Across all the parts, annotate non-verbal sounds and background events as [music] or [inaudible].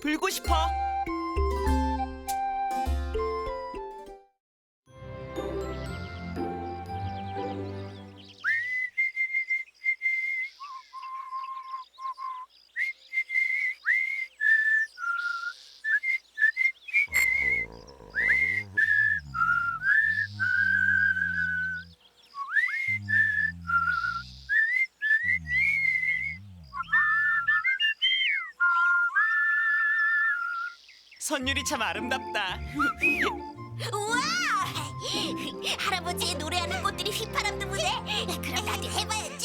불고 싶어. 선율이 참 아름답다. 우와! 할아버지의 노래하는 꽃들이 휘파람도 부네. 그럼 나도 해봐야지.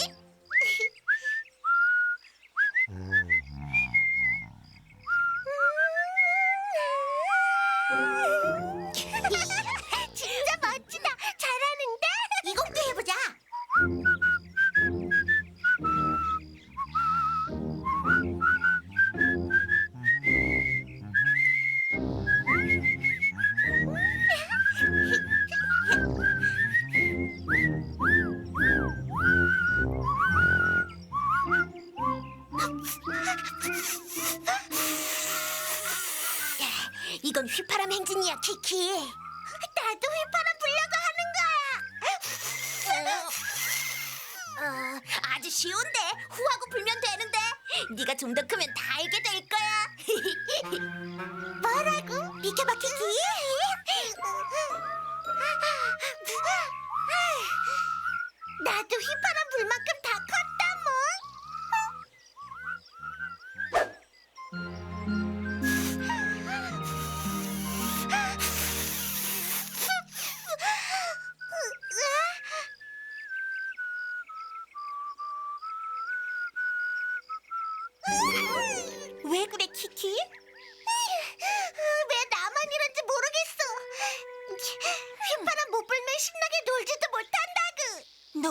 쉬운데 후하고 불면 되는데 네가 좀 더 크면 다 알게 될 거야. [laughs] 뭐라고? 비켜봐, 키키. [laughs] 나도 휘파람 불만큼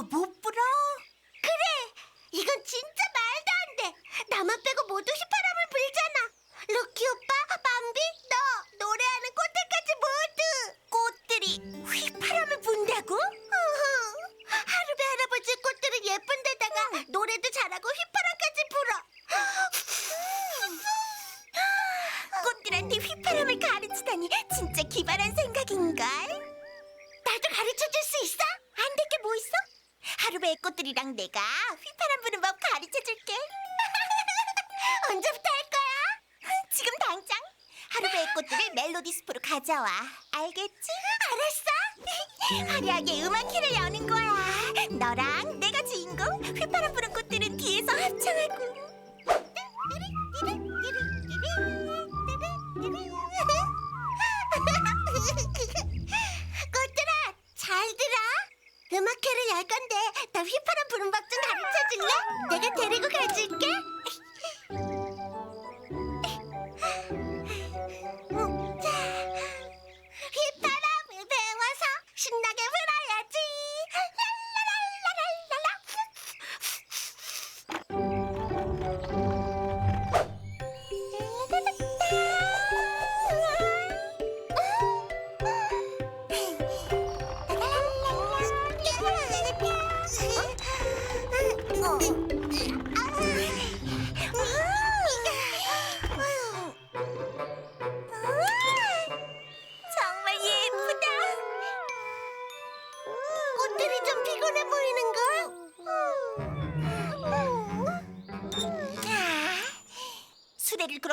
못한다 하루베의 꽃들을 멜로디 스프로 가져와. 알겠지? 알았어. [laughs] 화려하게 음악회를 여는 거야. 너랑 내가 주인공, 휘파람 부는 꽃들은 뒤에서 합창하고. [laughs] 꽃들아, 잘 들어. 음악회를 열 건데 나 휘파람 부는 법 좀 가르쳐 줄래? 내가 데리고 가줄게.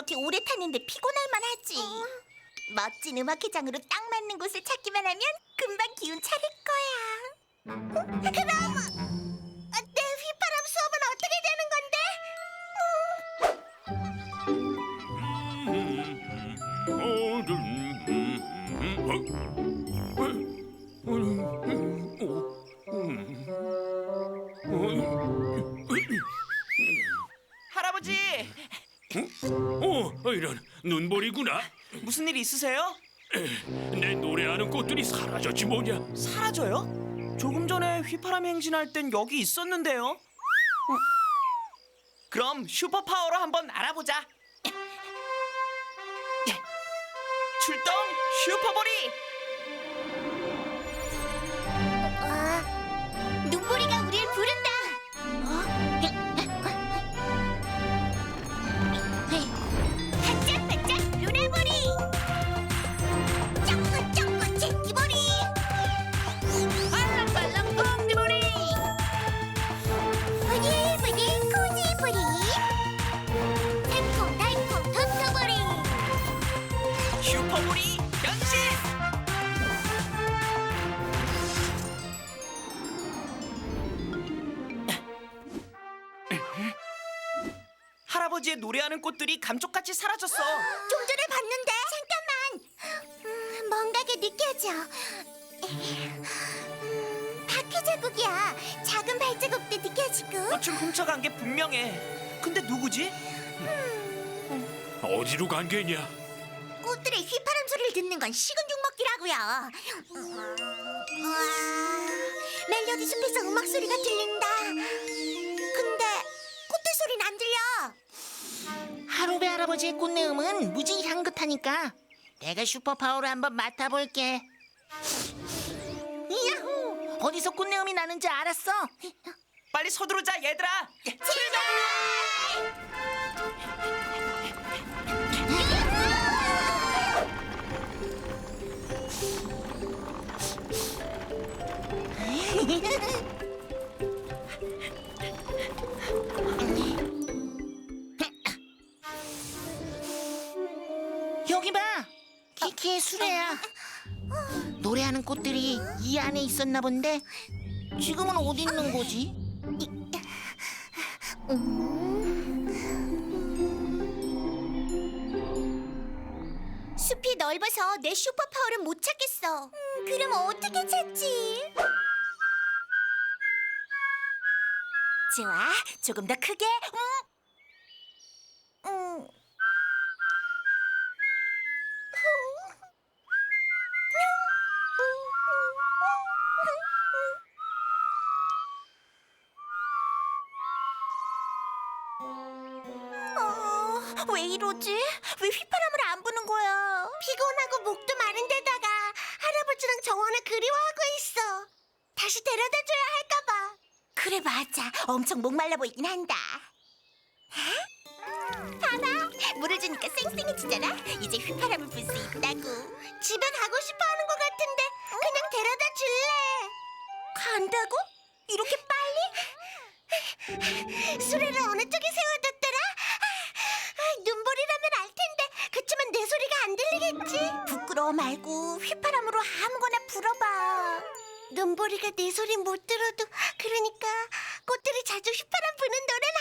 그렇게 오래 탔는데 피곤할 만하지. 멋진 음악회장으로 딱 맞는 곳을 찾기만 하면 금방 기운 차릴 거야. 그럼 어, 이런 눈보리구나. 무슨 일 있으세요? 내 노래하는 꽃들이 사라졌지 뭐냐? 사라져요? 조금 전에 휘파람 행진할 땐 여기 있었는데요. 어. 그럼 슈퍼 파워로 한번 알아보자. 출동 슈퍼볼이! 슈퍼볼이 변신! 할아버지의 노래하는 꽃들이 감쪽같이 사라졌어. 좀 전에 봤는데. 잠깐만. 음, 뭔가가 느껴져. 음, 바퀴 자국이야. 작은 발자국도 느껴지고. 꽃을 훔쳐간 게 분명해. 근데 누구지? 어디로 간 게냐? 꽃들의 휘파람 소리를 듣는 건 식은 죽 먹기라고요. 우와, 멜로디 숲에서 음악 소리가 들린다. 근데 꽃들 소리는 안 들려. 하루베 할아버지의 꽃내음은 무지 향긋하니까 내가 슈퍼파워로 한번 맡아볼게. 야호! 어디서 꽃내음이 나는지 알았어. 빨리 서두르자 얘들아. 여기 하는 꽃들이 이 안에 있었나 본데 지금은 어디 있는 거지? 숲이 넓어서 내 슈퍼파워를 못 찾겠어. 음, 그럼 어떻게 찾지? 좋아, 조금 더 크게. 음. 맞아. 엄청 목말라 보이긴 한다. 봐봐, 물을 주니까 쌩쌩해지잖아. 이제 휘파람을 불 수 있다고. 집에 가고 싶어하는 것 같은데 그냥 데려다 줄래? 간다고? 이렇게 빨리? 수레를 어느 쪽에 세워뒀더라? 아, 눈보리라면 알 텐데 그치만 내 소리가 안 들리겠지? 부끄러워 말고 휘파람으로 아무거나 불어봐 눈보리가 내 소리 못 들어도 그러니까 꽃들이 자주 휘파람 부는 노래는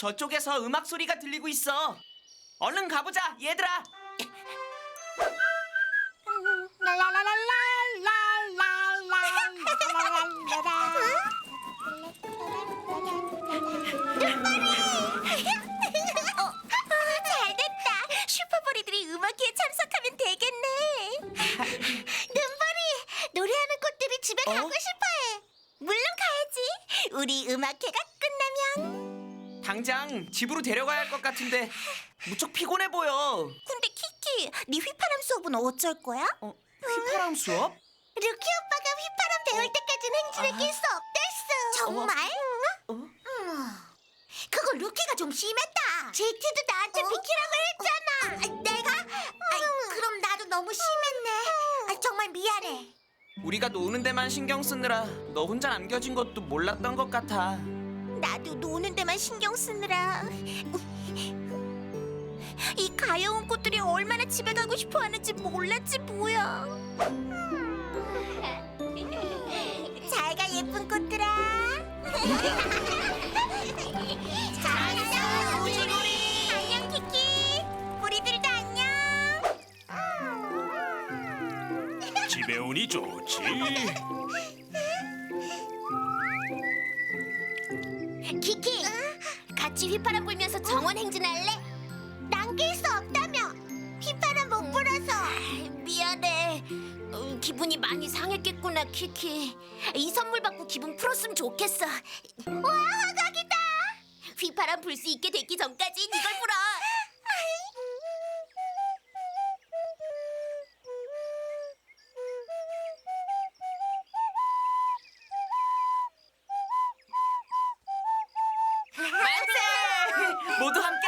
저쪽에서 음악 소리가 들리고 있어. 얼른 가보자 얘들아. 어, 잘됐다. 슈퍼보리들이 음악회에 참석하면 되겠네. 눈보리, 노래하는 꽃들이 집에 어? 가고 싶어해. 물론 가야지. 우리 음악회가 끝나면. 당장 집으로 데려가야 할 것 같은데 무척 피곤해 보여. 근데 키키, 네 휘파람 수업은 어쩔 거야? 어, 휘파람 수업? 루키 오빠가 휘파람 배울 때까지는 행진을 낄 수 없댔어. 정말? 어? 음. 그거 루키가 좀 심했다. 제티도 나한테 비키라고 했잖아. 내가? 아이, 그럼 나도 너무 심했네. 아, 정말 미안해. 우리가 노는 데만 신경 쓰느라 너 혼자 남겨진 것도 몰랐던 것 같아. 나도 노는 데만 신경 쓰느라. 이 가여운 꽃들이 얼마나 집에 가고 싶어 하는지 몰랐지 뭐야. 잘 가 예쁜 꽃들아. 잘 있어 우리. 안녕 키키. 우리들도 안녕. 집에 오니 좋지. 키키. 같이 휘파람 불면서 정원 행진할래? 난낄수 없다며. 휘파람 못 불어서. 미안해. 어, 기분 기분이 많이 상했겠구나, 키키. 이 선물 받고 기분 풀었으면 좋겠어. 와, 화각이다. 휘파람 불 수 있게 되기 전까지 이걸 불어. 모두 함께